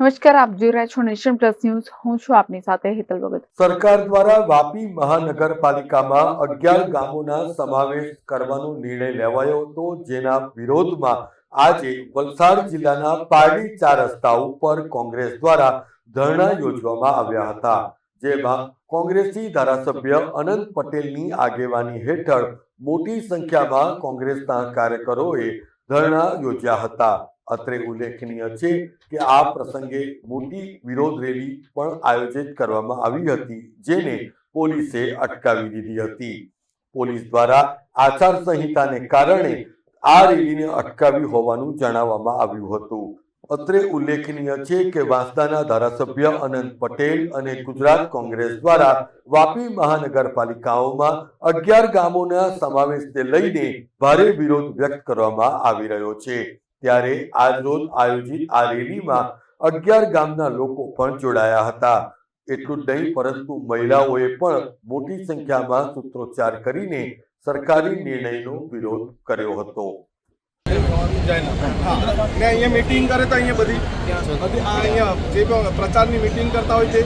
નમસ્કાર, આપ જોઈ રહ્યા છો નેશન પ્લસ ન્યૂઝ. હું છું આપની સાથે હેતલ ભગત. સરકાર દ્વારા વાપી મહાનગરપાલિકામાં અગિયાર ગામોના સમાવેશ કરવાનો નિર્ણય લેવાયો હતો. જેના વિરોધમાં આજે વલસાડ જિલ્લાના પારડી ચાર રસ્તા ઉપર કોંગ્રેસ દ્વારા ધરણા યોજવામાં આવ્યા હતા. જેમાં કોંગ્રેસી ધારાસભ્ય અનંત પટેલની આગેવાની હેઠળ મોટી સંખ્યામાં કોંગ્રેસના કાર્યકરોએ ધરણા યોજ્યા હતા. અત્રે ઉલ્લેખનીય છે કે આ પ્રસંગે મોટી વિરોધ રેલી પણ આયોજિત કરવામાં આવી હતી, જેને પોલીસે અટકાવી દીધી હતી. પોલીસ દ્વારા આચાર કારણે આ રેલીને અટકાવી હોવાનું જણાવવામાં આવ્યું હતું. અત્રે ઉલ્લેખનીય છે કે વાંસદાના ધારાસભ્ય અનંત પટેલ અને ગુજરાત કોંગ્રેસ દ્વારા વાપી મહાનગરપાલિકાઓમાં અગિયાર ગામોના સમાવેશને લઈને ભારે વિરોધ વ્યક્ત કરવામાં આવી રહ્યો છે. ત્યારે આજરોજ આયોજિત આ રેલીમાં અગિયાર ગામના લોકો પણ જોડાયા હતા. એટલું જ નહીં પરંતુ મહિલાઓએ પણ મોટી સંખ્યામાં સૂત્રોચ્ચાર કરીને સરકારી નિર્ણયનો વિરોધ કર્યો હતો. ને અહીંયા મીટિંગ કરે તો અહીંયા બધી. આ અહીંયા જે પ્રચારની મીટિંગ કરતા હોય તે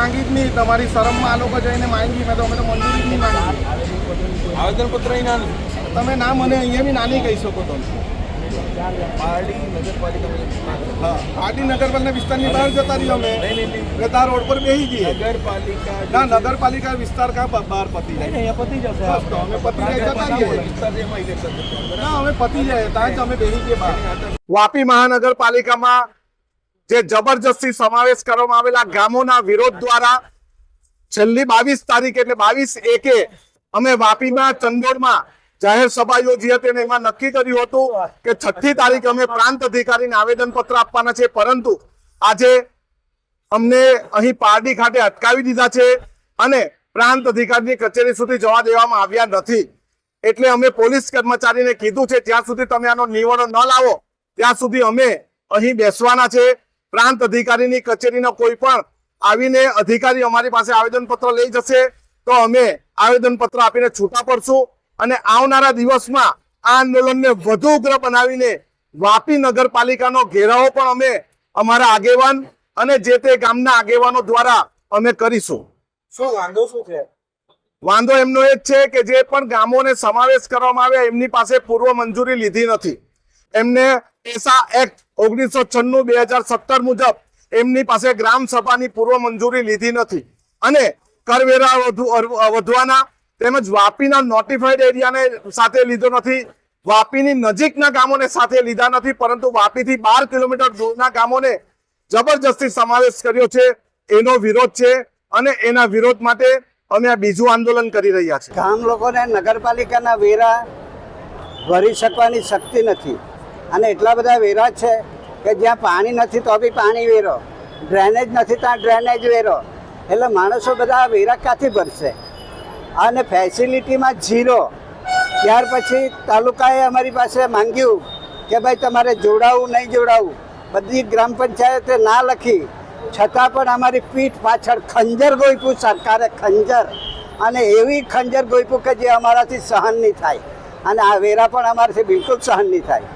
માંગી જ નહીં. તમારી શરમમાં આ લોકો જઈને માંગી. મેં તો અમે તો મંજૂરી જ નહીં માંગી. આવેદનપત્ર નાનું. તમે ના મને અહીંયા બી નાની કહી શકો તમે પારડી નગરપાલિકા વિસ્તારની બહાર જતા રહ્યો અમે. એટલે રોડ પર બેસી જઈએ. નગરપાલિકા ના નગરપાલિકા વિસ્તાર કા બહાર પતી જાય. અહીંયા પતી જશે. અમે પતી જાય જતા રહીએ. ના અમે પતી જાય. ત્યાં જ અમે બેસી જઈએ બહાર. વાપી મહાનગરપાલિકામાં જે જબરજસ્તી સમાવેશ કરવામાં આવેલા ગામોના વિરોધ દ્વારા છેલ્લી બાવીસ તારીખ એટલે બાવીસ એકે અમે વાપીમાં ચંદોડમાં જાહેર સભા યોજી હતી અને એમાં નક્કી કર્યું હતું કે છઠ્ઠી તારીખે અમે પ્રાંત અધિકારીને આવેદન પત્ર આપવાના છે, પરંતુ આજે અમને અહીં પારડી ખાતે અટકાવી દીધા છે અને પ્રાંત અધિકારીની કચેરી સુધી જવા દેવામાં આવ્યા નથી. એટલે અમે પોલીસ કર્મચારીને કીધું છે ત્યાં સુધી તમે આનો નિવારણ ન લાવો, ત્યાં સુધી અમે અહીં બેસવાના છે. પ્રાંત અધિકારીની કચેરીનો કોઈ પણ આવીને અધિકારી અમારી પાસે આવેદનપત્ર લઈ જશે તો અમે આવેદનપત્ર આપીને છૂટા પડશું અને આવનારા દિવસમાં આ આંદોલનને વધુ ઉગ્ર બનાવીને વાપી નગરપાલિકાનો ઘેરાવો પણ અમે અમારા આગેવાન અને જે તે ગામના આગેવાનો દ્વારા અમે કરીશું. શું વાંધો શું છે? વાંધો એમનો એ જ છે કે જે પણ ગામોને સમાવેશ કરવામાં આવે એમની પાસે પૂર્વ મંજૂરી લીધી નથી. એમને પેસા એક્ટ ઓગણીસો છન્નું બે હજાર સત્તર મુજબ એમની પાસે ગ્રામ સભાની પૂર્વ મંજૂરી લીધી નથી. અને કરવેરા વધુ વધવાના તેમજ વાપીના નોટિફાઈડ એરિયાને સાથે લીધો નથી. વાપીની નજીકના ગામોને સાથે લીધા નથી, પરંતુ વાપીથી બાર કિલોમીટર દૂરના ગામોને જબરજસ્તી સમાવેશ કર્યો છે. એનો વિરોધ છે અને એના વિરોધ માટે અમે આ બીજું આંદોલન કરી રહ્યા છીએ ગામ લોકોને નગરપાલિકાના વેરા ભરી શકવાની શક્તિ નથી. અને એટલા બધા વેરા છે કે જ્યાં પાણી નથી તો બી પાણી વેરો. ડ્રેનેજ નથી ત્યાં ડ્રેનેજ વેરો. એટલે માણસો બધા વેરા ક્યાંથી ભરશે? અને ફેસિલિટીમાં ઝીરો ત્યાર પછી તાલુકાએ અમારી પાસે માંગ્યું કે ભાઈ તમારે જોડાવું, નહીં જોડાવું. બધી ગ્રામ પંચાયતે ના લખી. છતાં પણ અમારી પીઠ પાછળ ખંજર ગોઈપું સરકારે ખંજર. અને એવી ખંજર ગોઈપું કે જે અમારાથી સહન નહીં થાય. અને આ વેરા પણ અમારાથી બિલકુલ સહન નહીં થાય.